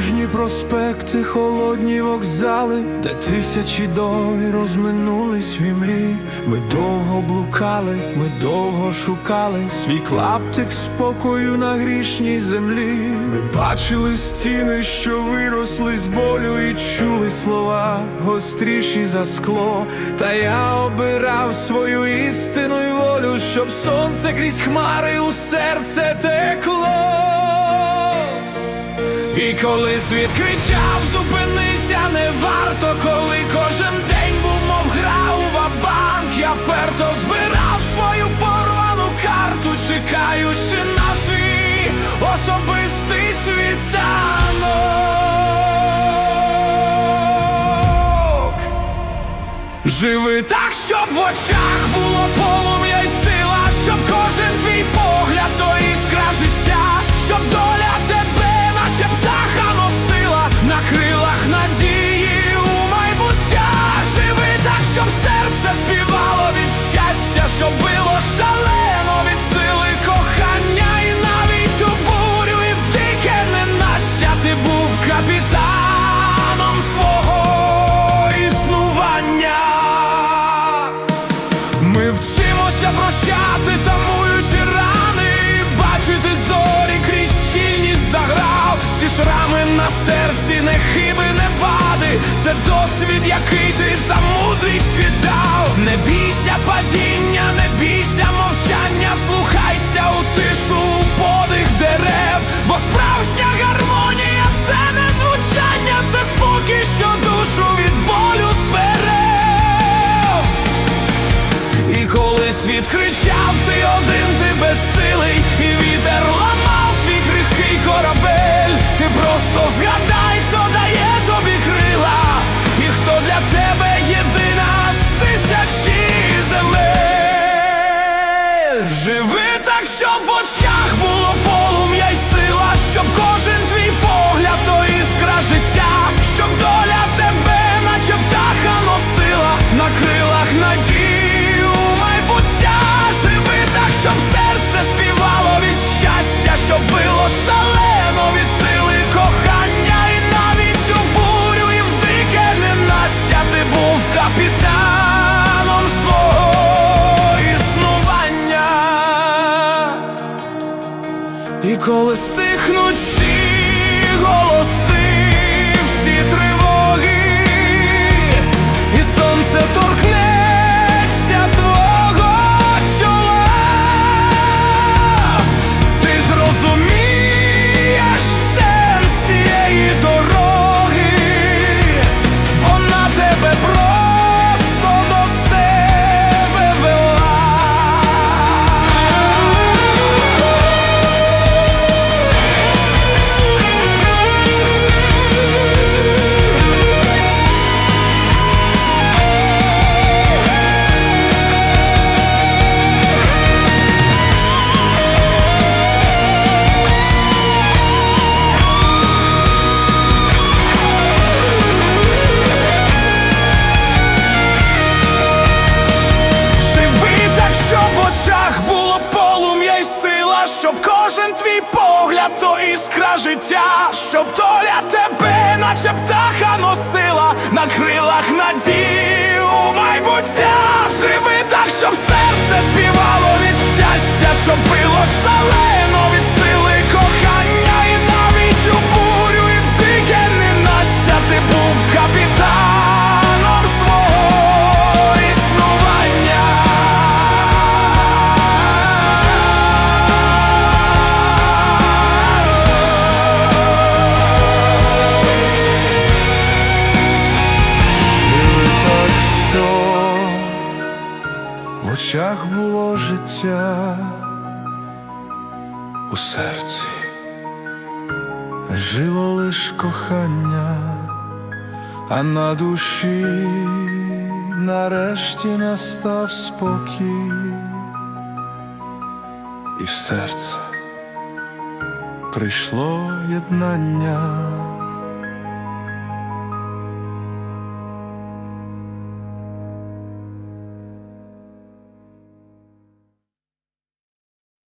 Бездоріжні проспекти, холодні вокзали, де тисячі доль розминулись в імлі. Ми довго блукали, ми довго шукали свій клаптик спокою на грішній землі. Ми бачили стіни, що виросли з болю, і чули слова гостріші за скло. Та я обирав свою істину й волю, щоб сонце крізь хмари у серце текло. І коли світ кричав, зупинися, не варто, коли кожен день був, мов гра у ва-банк Я вперто збирав свою порвану карту, чекаючи на свій особистий світанок. Живи так, щоб в очах вчимося прощати, тамуючи рани, бачити зорі крізь щільність заграв. Ці шрами на серці, не хиби, не вади. Це досвід, який ти за мудрість віддав. Не бійся падіння, світ кричав, ти один, ти безсилий, і вітер ламав твій крихкий корабель. Ти просто згадай, хто дає тобі крила, і хто для тебе єдина з тисячі земель. Живи так, щоб в очах було полум'я й сила, щоб кожен твій погляд то іскра життя, щоб доля тебе, наче птаха носила на крилах надії шалено від сили кохання, і навіть у бурю, і в ненастя ти був капітаном свого існування. І коли стихнуть всі голоси, всі тривоги, і сонце торкнеться щоб кожен твій погляд то іскра життя, щоб доля тебе, наче птаха носила на крилах надії у майбуття. Живи так, щоб серце співало від щастя, щоб било шалено очах було життя у серці жило лиш кохання, а на душі нарешті настав спокій, і в серце прийшло єднання.